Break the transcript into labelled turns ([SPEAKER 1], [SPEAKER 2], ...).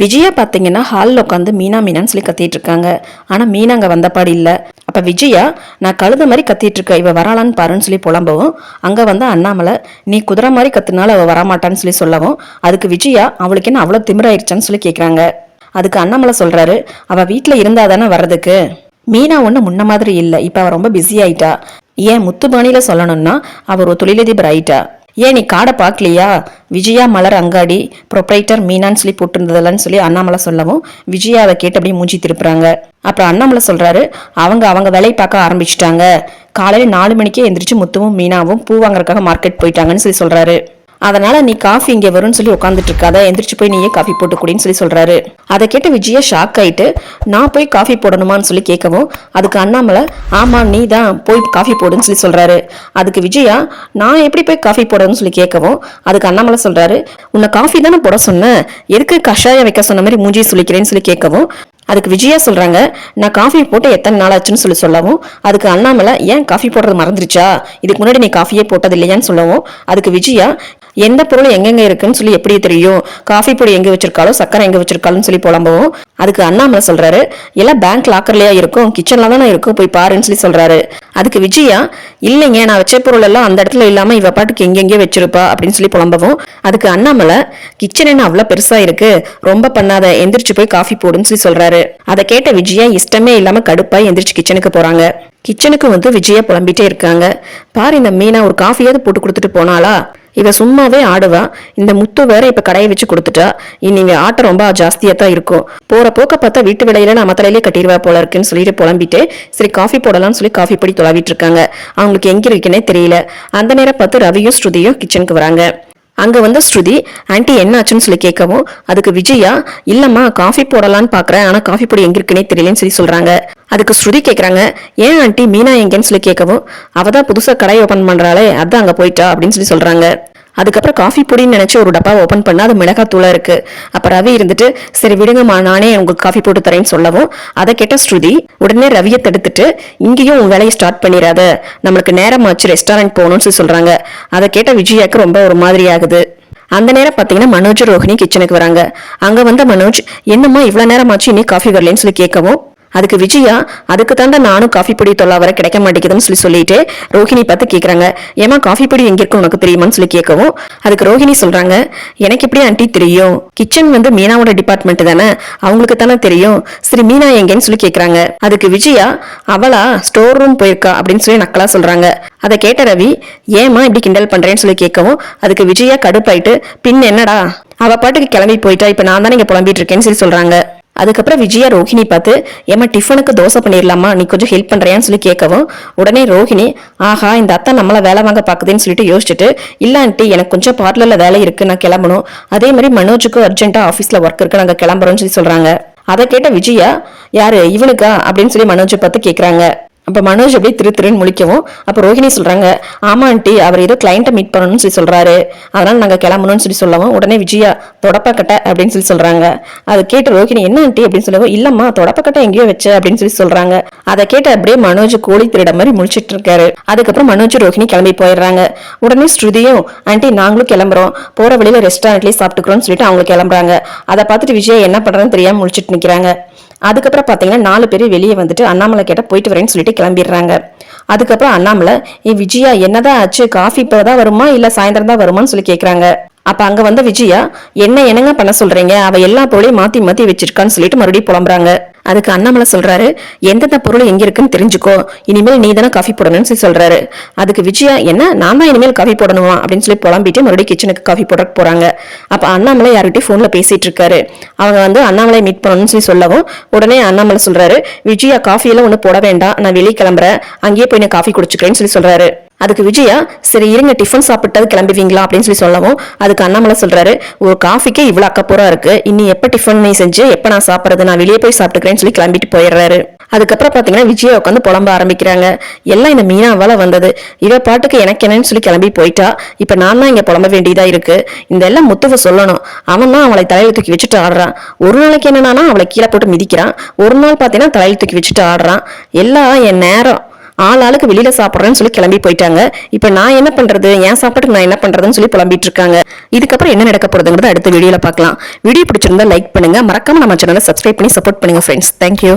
[SPEAKER 1] விஜயா பார்த்தீங்கன்னா ஹாலில் உட்காந்து மீனா மீனான்னு சொல்லி கத்திட்டு இருக்காங்க. ஆனால் மீனா அங்கே வந்தபாடு இல்லை. அப்போ விஜயா நான் கழுத மாதிரி கத்திட்டு இருக்க இவ வராளான்னு பாருன்னு சொல்லி புலம்பவும் அங்கே வந்து அண்ணாமலை நீ குதிரை மாதிரி கத்துனால அவள் வரமாட்டான்னு சொல்லி சொல்லவும் அதுக்கு விஜயா அவளுக்கு என்ன அவ்வளோ திமிராயிருச்சான்னு சொல்லி கேட்குறாங்க அதுக்கு அண்ணாமலை சொல்கிறாரு அவள் வீட்டில் இருந்தா தானே வர்றதுக்கு? மீனா ஒன்று முன்ன மாதிரி இல்லை. இப்போ அவள் ரொம்ப பிஸி ஆயிட்டா. ஏன் முத்துபாணியில் சொல்லணும்னா அவர் ஒரு தொழிலதிபர் ஆயிட்டா. ஏன் நீ காடை பார்க்கலையா? விஜயா மலர் அங்காடி ப்ரொப்ரைட்டர் மீனான்னு சொல்லி போட்டிருந்ததில்லன்னு சொல்லி அண்ணாமலை சொல்லவும் விஜயா அதை கேட்டு அப்படியே மூஞ்சி திருப்புறாங்க. அப்புறம் அண்ணாமலை சொல்றாரு அவங்க அவங்க வேலையை பார்க்க ஆரம்பிச்சிட்டாங்க. காலையில நாலு மணிக்கே எந்திரிச்சு முத்துவும் மீனாவும் பூ வாங்குறதுக்காக மார்க்கெட் போயிட்டாங்கன்னு சொல்லி சொல்றாரு. அதனால நீ காஃபி இங்க வரும்னு சொல்லி உட்காந்துட்டு இருக்காத எந்திரிச்சு போய் நீயே காஃபி போட்டு குடின்னு சொல்லி சொல்றாரு. அதை கேட்டு விஜயா ஷாக் ஆயிட்டு நான் போய் காஃபி போடணுமான்னு சொல்லி கேட்கவும் அதுக்கு அண்ணாமலை ஆமா நீ தான் போய் காஃபி போடுன்னு சொல்லி சொல்றாரு. அதுக்கு விஜயா நான் எப்படி போய் காஃபி போடணும்னு சொல்லி கேட்கவும் அதுக்கு அண்ணாமலை சொல்றாரு உன்னை காஃபி தானே போட சொன்னேன் எதுக்கு கஷாயம் வைக்க சொன்ன மாதிரி மூஞ்சி சொல்லிக்கிறேன்னு சொல்லி கேட்கவும் அதுக்கு விஜயா சொல்றாங்க நான் காஃபி போட்டு எத்தனை நாள் ஆச்சுன்னு சொல்லி சொல்லவும் அதுக்கு அண்ணாமலை ஏன் காஃபி போடுறது மறந்துருச்சா? இதுக்கு முன்னாடி நீ காஃபியே போட்டது இல்லையான்னு சொல்லவும் அதுக்கு விஜயா எந்த பொருள் எங்கெங்க இருக்குன்னு சொல்லி எப்படி தெரியும்? காஃபி பொடி எங்க வச்சிருக்காளோ சக்கரை எங்க வச்சிருக்காளுன்னு சொல்லி புலம்பவும் அதுக்கு அண்ணாமலை சொல்றாரு எல்லாம் பேங்க் லாக்கர்லயா இருக்கும்? கிச்சன்ல தானே இருக்கும்? போய் பாருன்னு சொல்லி சொல்றாரு. அதுக்கு விஜயா இல்லைங்க நான் வச்ச பொருள் எல்லாம் அந்த இடத்துல இல்லாம இவ பாட்டுக்கு எங்கெங்கே வச்சிருப்பா. அப்படின்னு சொல்லி புலம்பவும் அதுக்கு அண்ணாமலை கிச்சன் என்ன அவ்வளவு பெருசா இருக்கு? ரொம்ப பண்ணாத எந்திரிச்சு போய் காஃபி போடுன்னு சொல்லி சொல்றாரு. அதை கேட்ட விஜயா இஷ்டமே இல்லாம கடுப்பா எந்திரிச்சு கிச்சனுக்கு போறாங்க. கிச்சனுக்கு வந்து விஜயா புலம்பிட்டே இருக்காங்க. பாரு இந்த மீனா ஒரு காஃபியாவது போட்டு கொடுத்துட்டு போனாளா? இவ சும்மாவே ஆடுவா. இந்த முத்து வேற இப்ப கடையை வச்சு கொடுத்துட்டா. இனி ஆட்டம் ரொம்ப ஜாஸ்தியா தான் இருக்கும். போற போக்க பார்த்தா வீட்டு விலையில நம்ம தலையிலே கட்டிடுவா போல இருக்குன்னு சொல்லிட்டு புலம்பிட்டு சரி காஃபி போடலாம்னு சொல்லி காஃபி பொடி தொலாவிட்டு இருக்காங்க. அவங்களுக்கு எங்க இருக்குன்னே தெரியல. அந்த நேரம் பார்த்து ரவியும் ஸ்ருதியும் கிச்சனுக்கு வராங்க. அங்கே வந்து ஸ்ருதி ஆன்ட்டி என்ன ஆச்சுன்னு சொல்லி கேட்கவும் அதுக்கு விஜயா இல்லைம்மா காஃபி போடலான்னு பார்க்குறேன் ஆனால் காஃபி பொடி எங்கே இருக்குன்னே தெரியலன்னு சொல்லி சொல்கிறாங்க அதுக்கு ஸ்ருதி கேட்குறாங்க ஏன் ஆன்ட்டி மீனா எங்கேன்னு சொல்லி கேட்கவும் அவள் தான் புதுசாக கடை ஓப்பன் பண்ணுறாளே அதான் அங்கே போயிட்டா அப்படின்னு சொல்லி சொல்கிறாங்க அதுக்கப்புறம் காஃபி பொடின்னு நினச்சி ஒரு டப்பா ஓப்பன் பண்ணால் அது மிளகாத்தூளா இருக்கு. அப்போ ரவி இருந்துட்டு சரி விடுங்கம்மா நானே உங்களுக்கு காஃபி போட்டு தரேன்னு சொல்லவும். அதை கேட்ட ஸ்ருதி உடனே ரவியை தடுத்துட்டு இங்கேயும் உன் வேலையை ஸ்டார்ட் பண்ணிடாத. நம்மளுக்கு நேரம் ஆச்சு ரெஸ்டாரண்ட் போகணும்னு சொல்லி சொல்கிறாங்க அதை கேட்ட விஜயாக்கு ரொம்ப ஒரு மாதிரி ஆகுது. அந்த நேரம் பார்த்தீங்கன்னா மனோஜ் ரோஹிணி கிச்சனுக்கு வராங்க. அங்கே வந்த மனோஜ் என்னம்மா இவ்வளோ நேரம் ஆச்சு இன்னைக்கு காஃபி வரலன்னு சொல்லி கேட்கவும் அதுக்கு விஜயா அதுக்கு தாண்டா நானும் காஃபி பொடி தொல்லா வர கிடைக்க மாட்டேங்குதுன்னு சொல்லி சொல்லிட்டு ரோஹிணி பார்த்து கேட்குறாங்க ஏமா காஃபி பொடி எங்க இருக்கு? உனக்கு தெரியுமான்னு சொல்லி கேட்கவும் அதுக்கு ரோஹிணி சொல்றாங்க எனக்கு எப்படி ஆண்டி தெரியும்? கிச்சன் வந்து மீனாவோட டிபார்ட்மெண்ட் தானே? அவங்களுக்கு தானே தெரியும்? சரி மீனா எங்கன்னு சொல்லி கேட்குறாங்க அதுக்கு விஜயா அவளா ஸ்டோர் ரூம் போயிருக்கா? அப்படின்னு சொல்லி நக்கலா சொல்றாங்க. அதை கேட்ட ரவி ஏமா இப்படி கிண்டல் பண்றேன்னு சொல்லி கேட்கவும் அதுக்கு விஜயா கடுப்பாயிட்டு பின் என்னடா? அவ பாட்டுக்கு கிளம்பி போயிட்டா இப்ப நான் தானே இங்க புலம்பிட்டு இருக்கேன்னு சொல்லி சொல்றாங்க. அதுக்கப்புறம் விஜயா ரோஹிணி பார்த்து ஏமா டிஃபனுக்கு தோசை பண்ணிடலாமா நீ கொஞ்சம் ஹெல்ப் பண்ணுறியான்னு சொல்லி கேட்கவும் உடனே ரோஹிணி ஆஹா இந்த அத்தை நம்மளை வேலை வாங்க பார்க்குதுன்னு சொல்லிட்டு யோசிச்சுட்டு இல்லான்ட்டி எனக்கு கொஞ்சம் பார்லரில் வேலை இருக்குது நான் கிளம்பணும். அதே மாதிரி மனோஜுக்கு அர்ஜென்ட்டாக ஆஃபீஸில் ஒர்க் இருக்குது நாங்கள் கிளம்புறோம்னு சொல்லி சொல்கிறாங்க அதை கேட்ட விஜயா யாரு இவனுக்கா அப்படின்னு சொல்லி மனோஜை பார்த்து கேட்குறாங்க அப்போ மனோஜ் அப்படியே திரு திருன்னு முழிக்கவும் அப்போ ரோஹிணி சொல்கிறாங்க ஆமா ஆண்டி அவர் ஏதோ கிளைண்ட்டை மீட் பண்ணணும்னு சொல்லி சொல்கிறாரு அதனால் நாங்கள் கிளம்பணும்னு சொல்லி சொல்லவும் உடனே விஜயா தொடப்பக்கட்டை அப்படின்னு சொல்லி சொல்கிறாங்க அதை கேட்டு ரோஹிணி என்ன ஆண்டி அப்படின்னு சொல்லவும் இல்லம்மா தொடப்பக்கட்டை எங்கேயோ வச்ச அப்படின்னு சொல்லி சொல்கிறாங்க அதை கேட்டு அப்படியே மனோஜ் கோழி திருட மாதிரி முழிச்சிட்டு இருக்காரு. அதுக்கப்புறம் மனோஜ் ரோஹிணி கிளம்பி போயிடுறாங்க. உடனே ஸ்ருதியும் ஆண்டி நாங்களும் கிளம்புறோம். போற வழியில் ரெஸ்டாரண்ட்லேயே சாப்பிட்டுக்கிறோம்னு சொல்லிட்டு அவங்க கிளம்புறாங்க. அதை பார்த்துட்டு விஜய் என்ன பண்ணுறதுன்னு தெரியாமல் முழிச்சிட்டு நிக்கிறாங்க. அதுக்கப்புறம் பார்த்தீங்கன்னா நாலு பேர் வெளியே வந்துட்டு அண்ணாமலை கேட்ட போயிட்டு வரேன்னு சொல்லிட்டு கிளம்பிடுறாங்க. அதுக்கப்புறம் அண்ணாமலை ஏ விஜயா என்னதான் ஆச்சு? காஃபி இப்போதான் வருமா? இல்ல சாயந்தரம் தான் வருமான்னு சொல்லி கேட்குறாங்க அப்ப அங்க வந்த விஜயா என்ன என்னங்க பண்ண சொல்றீங்க? அவ எல்லா பொருளையும் மாத்தி மாத்தி வச்சிருக்கான்னு சொல்லிட்டு மறுபடியும் புலம்புறாங்க. அதுக்கு அண்ணாமலை சொல்றாரு எந்தெந்த பொருள் எங்க இருக்குன்னு தெரிஞ்சுக்கோ. இனிமேல் நீ தானே காஃபி போடணும்னு சொல்லி சொல்றாரு. அதுக்கு விஜயா என்ன? நான் தான் இனிமேல் காஃபி போடணுமா? அப்படின்னு சொல்லி புலம்பிட்டு மறுபடியும் கிச்சனுக்கு காஃபி போட போறாங்க. அப்ப அண்ணாமலை யார்கிட்டயும் போன்ல பேசிட்டு இருக்காரு. அவங்க வந்து அண்ணாமலை மீட் பண்ணணும்னு சொல்லி சொல்லவும் உடனே அண்ணாமலை சொல்றாரு விஜயா காஃபி எல்லாம் போட வேண்டாம். நான் வெளியே கிளம்புறேன். அங்கேயே போய் நான் காஃபி குடிச்சுக்கிறேன்னு சொல்லி சொல்றாரு. அதுக்கு விஜயா சரி இருங்க டிஃபன் சாப்பிட்டது கிளம்புவீங்களா அப்படின்னு சொல்லி சொல்லவும் அதுக்கு அண்ணாமலை சொல்றாரு ஒரு காஃபிக்கே இவ்வளவு அக்கப்போரா இருக்கு. இனி எப்ப டிஃபன் நீ செஞ்சு எப்ப நான் சாப்பிடுறது? நான் வெளியே போய் சாப்பிட்டுக்கிறேன்னு சொல்லி கிளம்பிட்டு போயிடுறாரு. அதுக்கப்புறம் பாத்தீங்கன்னா விஜயா உட்காந்து புலம்ப ஆரம்பிக்கிறாங்க. எல்லாம் இந்த மீனாவால வந்தது. இவ பாட்டுக்கு எனக்கு என்னன்னு சொல்லி கிளம்பி போயிட்டா. இப்ப நான் தான் இங்க புலம்ப வேண்டியதா இருக்கு. இந்த எல்லாம் முத்துவ சொல்லணும். அவன் தான் அவளை தலையில தூக்கி வச்சுட்டு ஆடுறான். ஒரு நாளைக்கு என்னன்னா அவளை கீழே போட்டு மிதிக்கிறான். ஒரு நாள் பாத்தீங்கன்னா தலையில தூக்கி வச்சுட்டு ஆடுறான். எல்லாம் என் நேரம். ஆள் ஆளுக்கு வெளியில சாப்பிட்றேன்னு சொல்லி கிளம்பி போயிட்டாங்க. இப்போ நான் என்ன பண்றது? என் சாப்பாட்டுக்கு நான் என்ன பண்றதுன்னு சொல்லி புலம்பிட்டு இருக்காங்க. இதுக்கப்புறம் என்ன நடக்க போறதுங்கிறத அடுத்த வீடியோல பார்க்கலாம். வீடியோ பிடிச்சிருந்தா லைக் பண்ணுங்க. மறக்காம நம்ம சேனலை சப்ஸ்கிரைப் பண்ணி சப்போர்ட் பண்ணுங்க ஃப்ரெண்ட்ஸ் தேங்க்யூ